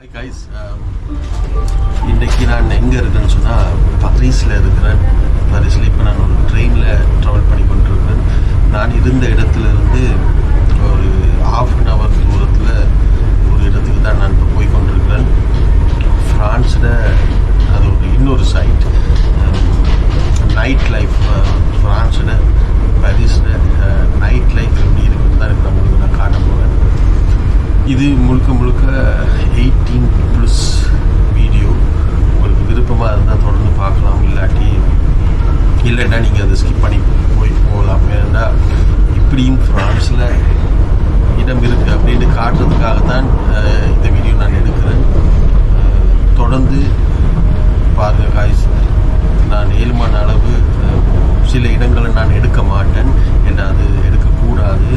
Hi guys um, இன்றைக்கி நான் எங்கே இருக்கேன்னு சொன்னால் பாரிஸில் இருக்கிறேன். பாரிஸில் இப்போ நான் ஒரு ட்ரெயினில் ட்ராவல் பண்ணி கொண்டிருக்கிறேன். நான் இருந்த இடத்துல இருந்து ஒரு ஆஃப் அன் ஹவர் தூரத்தில் ஒரு இடத்துக்கு தான் நான் இப்போ போய் கொண்டிருக்கிறேன். ஃப்ரான்ஸில் அது ஒரு இன்னொரு சைட் நைட் லைஃப் ஃப்ரான்ஸில் பாரிஸில் நைட் லைஃப் எப்படி இருக்குன்னு தான் இப்போ உங்களுக்கு நான் காட்ட போகிறேன் இது முழுக்க முழுக்க எயிட்டீன் ப்ளஸ் வீடியோ உங்களுக்கு விருப்பமாக இருந்தால் தொடர்ந்து பார்க்கலாம் இல்லாட்டி இல்லைன்னா நீங்கள் அதை ஸ்கிப் பண்ணி போய் போகலாம் ஏன்னா இப்படியும் ஃப்ரான்ஸில் இடம் இருக்குது அப்படின்னு காட்டுறதுக்காக தான் அஹ், இந்த வீடியோ நான் எடுக்கிறேன் அஹ், தொடர்ந்து பாருங்கள் காய்ஸ் நான் ஏழுமான அளவு அஹ், சில இடங்களை நான் எடுக்க மாட்டேன் ஏன்னா அது எடுக்கக்கூடாது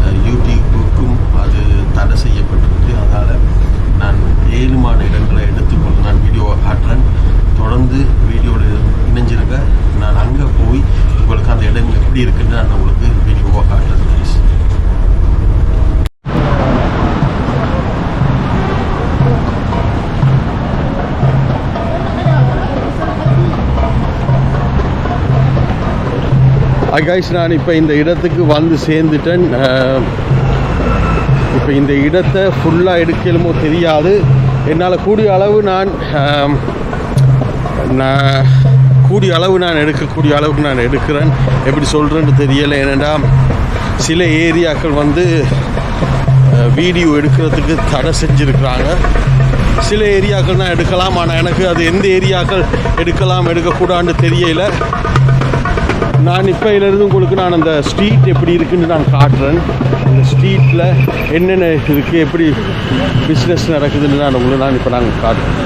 அஹ், யூடியூபுக்கும் அது தடை செய்யப்பட்டிருக்கு அதனால் நான் ஏழுமான இடங்களை எடுத்துக்கொண்டு நான் வீடியோவை காட்டுறேன் தொடர்ந்து வீடியோவில் இணைஞ்சிருங்க நான் அங்கே போய் உங்களுக்கு அந்த இடம் எப்படி இருக்குன்னு நான் உங்களுக்கு வீடியோவாக காட்டுறது guys. கைஸ் நான் இப்போ இந்த இடத்துக்கு வந்து சேர்ந்துட்டேன். இப்போ இந்த இடத்தை ஃபுல்லாக எடுக்கலுமோ தெரியாது. என்னால் கூடிய அளவு நான் நான் கூடிய அளவு நான் எடுக்கக்கூடிய அளவுக்கு நான் எடுக்கிறேன். எப்படி சொல்கிறேன்னு தெரியலை. ஏனெண்டா சில ஏரியாக்கள் வந்து வீடியோ எடுக்கிறதுக்கு தடை செஞ்சுருக்கிறாங்க. சில ஏரியாக்கள் நான் எடுக்கலாம். ஆனால் எனக்கு அது எந்த ஏரியாக்கள் எடுக்கலாம் எடுக்கக்கூடாதுன்னு தெரியல. நான் இப்போ இருந்து உங்களுக்கு நான் அந்த ஸ்ட்ரீட் எப்படி இருக்குன்னு நான் காட்டுறேன். அந்த ஸ்ட்ரீட்டில் என்னென்ன இருக்குது எப்படி பிஸ்னஸ் நடக்குதுன்னு நான் உங்களுக்கு நான் இப்போ நாங்கள் காட்டுறேன்.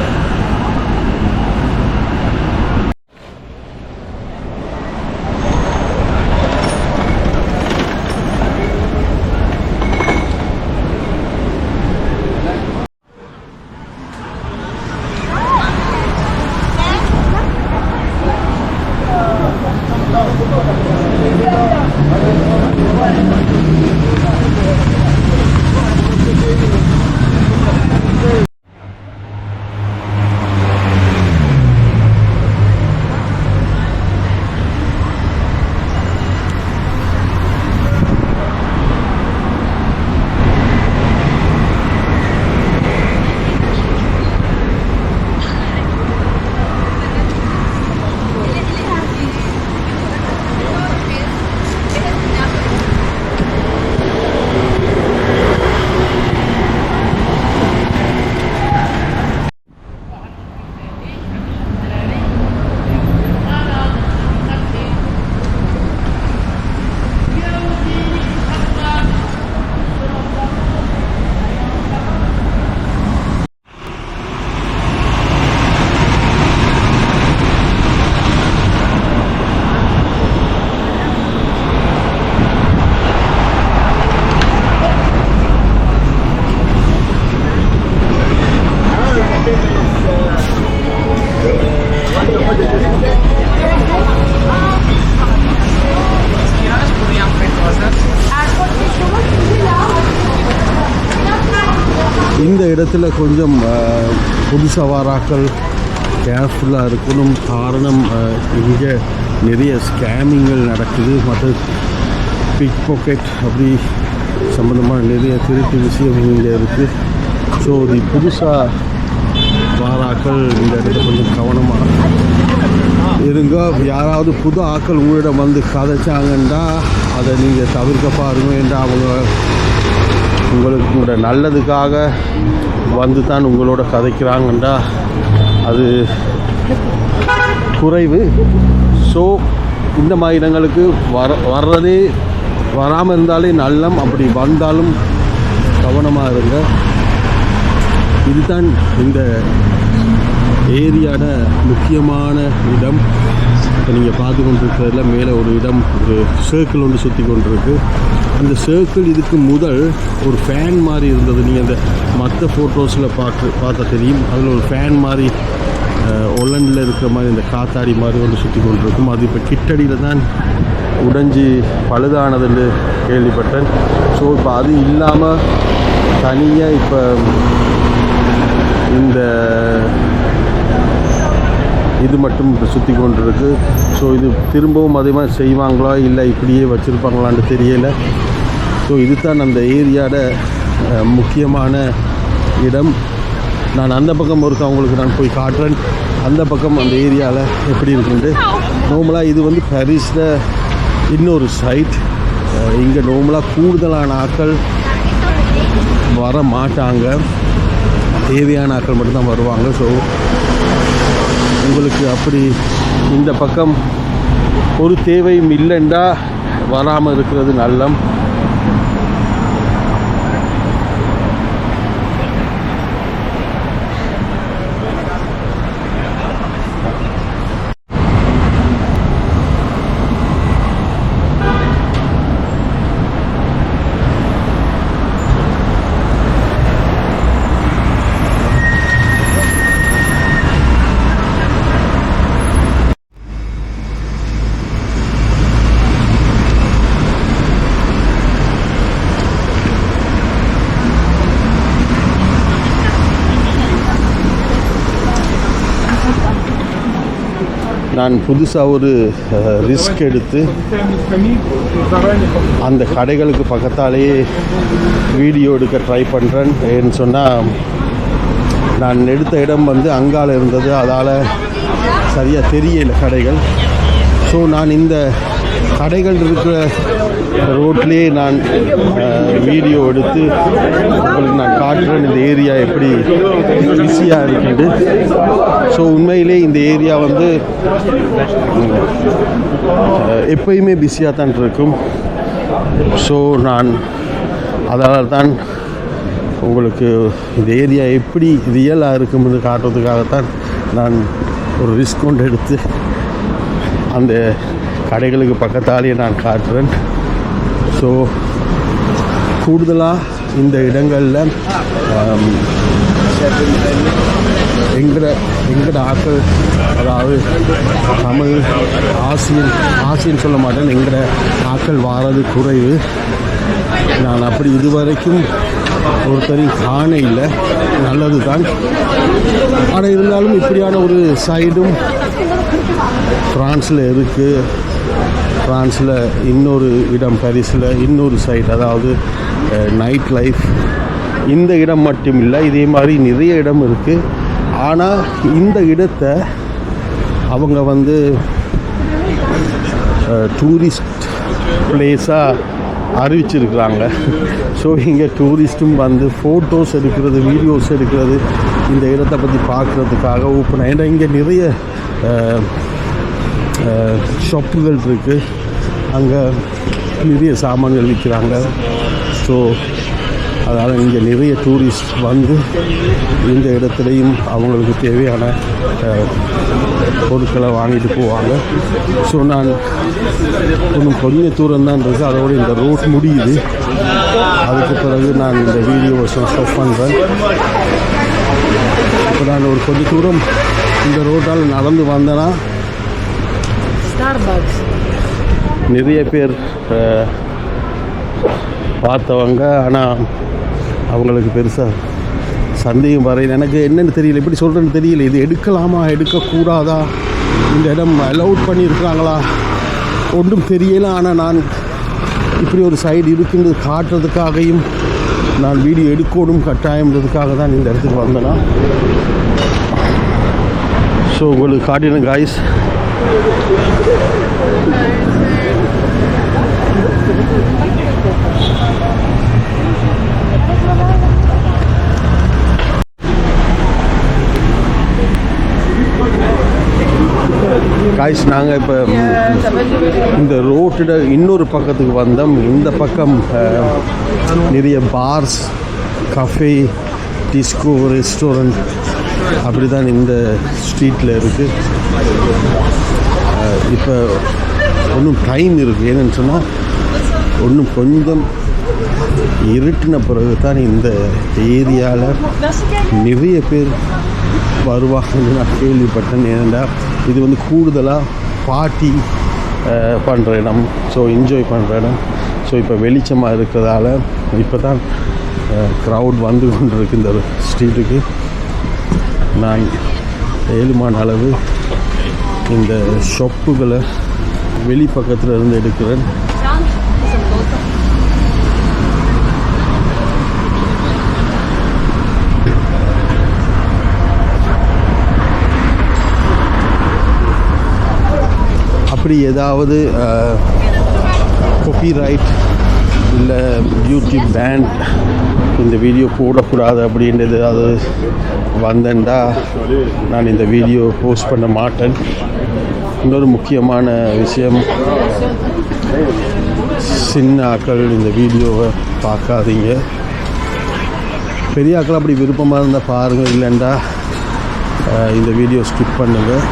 இடத்துல கொஞ்சம் புதுசாக வாராக்கள் கேர்ஃபுல்லாக இருக்கணும். காரணம் இங்கே நிறைய ஸ்கேமிங்கள் நடக்குது. மற்ற பிக் பாக்கெட் அப்படி சம்மந்தமான நிறைய திருட்டு விஷயம் இங்கே இருக்குது ஸோ இது புதுசாக வாராக்கள் இந்த இடத்துல கொஞ்சம் கவனமாக இருங்க. யாராவது புது ஆக்கள் உங்களிடம் வந்து கதைச்சாங்கன்னா அதை நீங்கள் தவிர்க்க பாருங்க அவங்க உங்களுக்கு உங்களோட நல்லதுக்காக வந்து தான் உங்களோட கதைக்கிறாங்கண்டா. அது குறைவு. ஸோ இந்த மாதிரி இடங்களுக்கு வர வர்றதே வராமல் இருந்தாலே நல்லம். அப்படி வந்தாலும் கவனமாக இருங்க. இதுதான் இந்த ஏரியாட முக்கியமான இடம். இப்போ நீங்கள் பார்த்து கொண்டிருக்கிறதுல மேலே ஒரு இடம் ஒரு சர்க்கிள் ஒன்று சுற்றி கொண்டிருக்கு. அந்த சர்க்கிள் இதுக்கு முதல் ஒரு ஃபேன் மாதிரி இருந்தது. நீங்கள் அந்த மற்ற ஃபோட்டோஸில் பார்த்து பார்த்தா தெரியும். அதில் ஒரு ஃபேன் மாதிரி ஒலண்டில் இருக்கிற மாதிரி இந்த காத்தாடி மாதிரி ஒன்று சுற்றி கொண்டிருக்கும். அது இப்போ கிட்டடியில் தான் உடைஞ்சி பழுதானதுன்னு கேள்விப்பட்டேன். ஸோ இப்போ அது இல்லாமல் தனியாக இப்போ இந்த இது மட்டும் சுற்றி கொண்டிருக்கு. ஸோ இது திரும்பவும் அதே மாதிரி செய்வாங்களா? இல்லை இப்படியே வச்சுருப்பாங்களான்னு தெரியலை. ஸோ இதுதான் அந்த ஏரியாட முக்கியமான இடம். நான் அந்த பக்கம் ஒருக்க அவங்களுக்கு நான் போய் காட்டுறேன். அந்த பக்கம் அந்த ஏரியாவில் எப்படி இருக்குன்ட்டு. நார்மலாக இது வந்து பாரிஸில் இன்னொரு சைட் இங்கே நார்மலாக கூடுதலான ஆட்கள் வர மாட்டாங்க தேவையான ஆட்கள் மட்டும்தான் வருவாங்க. ஸோ உங்களுக்கு அப்படி இந்த பக்கம் ஒரு தேவையும் இல்லைண்டா. வராமல் இருக்கிறது நல்லம். நான் புதுசாக ஒரு ரிஸ்க் எடுத்து அந்த கடைகளுக்கு பக்கத்தாலேயே வீடியோ எடுக்க ட்ரை பண்ணுறேன் ஏன்னு சொன்னால் நான் எடுத்த இடம் வந்து அங்கால இருந்தது. அதால் சரியாக தெரியல கடைகள். ஸோ நான் இந்த கடைகள் இருக்கிற ரோட்லேயே நான் வீடியோ எடுத்து உங்களுக்கு நான் காட்டுறேன் இந்த ஏரியா எப்படி பிஸியாக இருக்குது ஸோ உண்மையிலே இந்த ஏரியா வந்து எப்பயுமே பிஸியாக தான் இருக்கும். ஸோ நான் அதனால் தான் உங்களுக்கு இந்த ஏரியா எப்படி ரியலாக இருக்கும்னு காட்டுறதுக்காகத்தான் நான் ஒரு ரிஸ்க் கொண்டு எடுத்து அந்த கடைகளுக்கு பக்கத்தாலேயே நான் காட்டுறேன். ஸோ கூடுதலாக இந்த இடங்களில் எங்கட எங்கட ஆக்கள் அதாவது தமிழ் ஆசியன் ஆசியன் சொல்ல மாட்டேன் எங்கட ஆக்கள் வாரது குறைவு. நான் அப்படி இதுவரைக்கும் ஒருத்தரையும் காண இல்லை நல்லது தான் ஆனால் இருந்தாலும் இப்படியான ஒரு சைடும் ஃப்ரான்ஸில் இருக்குது ஃப்ரான்ஸில் இன்னொரு இடம் பாரிஸில் இன்னொரு சைட் அதாவது நைட் லைஃப் இந்த இடம் மட்டும் இல்லை இதே மாதிரி நிறைய இடம் இருக்குது ஆனால் இந்த இடத்தை அவங்க வந்து டூரிஸ்ட் பிளேஸாக அறிவிச்சிருக்கிறாங்க. ஸோ இங்கே டூரிஸ்ட்டும் வந்து ஃபோட்டோஸ் எடுக்கிறது வீடியோஸ் எடுக்கிறது இந்த இடத்தை பற்றி பார்க்குறதுக்காக ஓப்பன் ஏன்னா இங்கே நிறைய ஷாப்புகள் இருக்குது அங்கே நிறைய சாமான்கள் விற்கிறாங்க ஸோ அதனால் இங்கே நிறைய டூரிஸ்ட் வந்து இந்த இடத்துலையும் அவங்களுக்கு தேவையான பொருட்களை வாங்கிட்டு போவாங்க. ஸோ நான் இன்னும் கொஞ்சம் தூரம் தான் இருக்குது அதோட இந்த ரோட் முடியுது. அதுக்கு பிறகு நான் இந்த வீடியோவை ஸ்டாப் பண்ணுறேன் இப்போ நான் ஒரு கொஞ்சம் தூரம் இந்த ரோட்டால் நடந்து வந்தேன்னா ஸ்டார்பாக்ஸ் நிறைய பேர் பார்த்தவங்க ஆனால் அவங்களுக்கு பெருசாக சந்தேகம் வரையில் எனக்கு என்னென்னு தெரியல எப்படி சொல்கிறேன்னு தெரியல. இது எடுக்கலாமா எடுக்கக்கூடாதா? இந்த இடம் அலவுட் பண்ணியிருக்காங்களா ஒன்றும் தெரியல ஆனால் நான் இப்படி ஒரு சைடு இருக்குன்னு காட்டுறதுக்காகவும் நான் வீடியோ எடுக்கணும் கட்டாயம்ன்றதுக்காக தான் இந்த இடத்துக்கு வந்தேன்னா ஸோ உங்களுக்கு காட்டினேன் காய்ஸ் காய்ஸ் நாங்கள் இப்போ இந்த ரோட்டோட இன்னொரு பக்கத்துக்கு வந்தோம். இந்த பக்கம் நிறைய பார்ஸ் கஃபே டிஸ்கோ ரெஸ்டாரண்ட் அப்படி தான் இந்த ஸ்ட்ரீட்டில் இருக்குது இப்போ ஒன்றும் டைம் இருக்குது ஏன்னு சொன்னால் ஒன்றும் கொஞ்சம் இருட்டின பிறகு தான் இந்த ஏரியாவில் நிறைய பேர் வருவாங்கன்னு நான் கேள்விப்பட்டேன். ஏனென்றால் இது வந்து கூடுதலாக பார்ட்டி பண்ணுற இடம். ஸோ என்ஜாய் பண்ணுற இடம். ஸோ இப்போ வெளிச்சமாக இருக்கிறதால இப்போ தான் க்ரௌட் வந்து கொண்டு இருக்கு இந்த ஸ்ட்ரீட்டுக்கு நான் ஏழுமான அளவு இந்த ஷொப்புகளை வெளி பக்கத்தில் இருந்து எடுக்கிறேன். அப்படி ஏதாவது காப்பிரைட் இல்லை யூடியூப் பேண்ட் இந்த வீடியோ போடக்கூடாது அப்படின்றது அது வந்தேன்டா. நான் இந்த வீடியோ போஸ்ட் பண்ண மாட்டேன். இன்னொரு முக்கியமான விஷயம் சின்ன ஆக்கள் இந்த வீடியோவை பார்க்காதீங்க. பெரிய ஆக்கள் அப்படி விருப்பமாக இருந்தால் பாருங்கள் இல்லைண்டா இந்த வீடியோ ஸ்கிப் பண்ணுங்கள்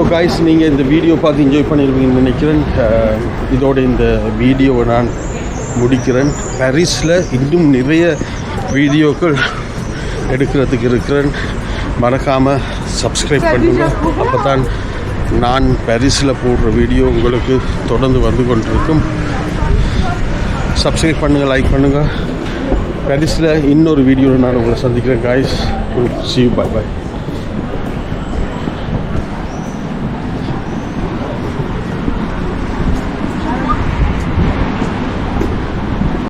ஸோ காய்ஸ் நீங்கள் இந்த வீடியோ பார்த்து என்ஜாய் பண்ணியிருப்பீங்கன்னு நினைக்கிறேன். இதோட இந்த வீடியோவை நான் முடிக்கிறேன். பாரிஸில் இன்னும் நிறைய வீடியோக்கள் எடுக்கிறதுக்கு இருக்கிறேன். மறக்காமல் சப்ஸ்கிரைப் பண்ணுங்க. அப்போ தான் நான் பாரிஸில் போடுற வீடியோ உங்களுக்கு தொடர்ந்து வந்து கொண்டிருக்கும். சப்ஸ்கிரைப் பண்ணுங்கள் லைக் பண்ணுங்கள் பாரிஸில் இன்னொரு வீடியோவில் நான் உங்களை சந்திக்கிறேன் காய்ஸ் சி பாய் பாய்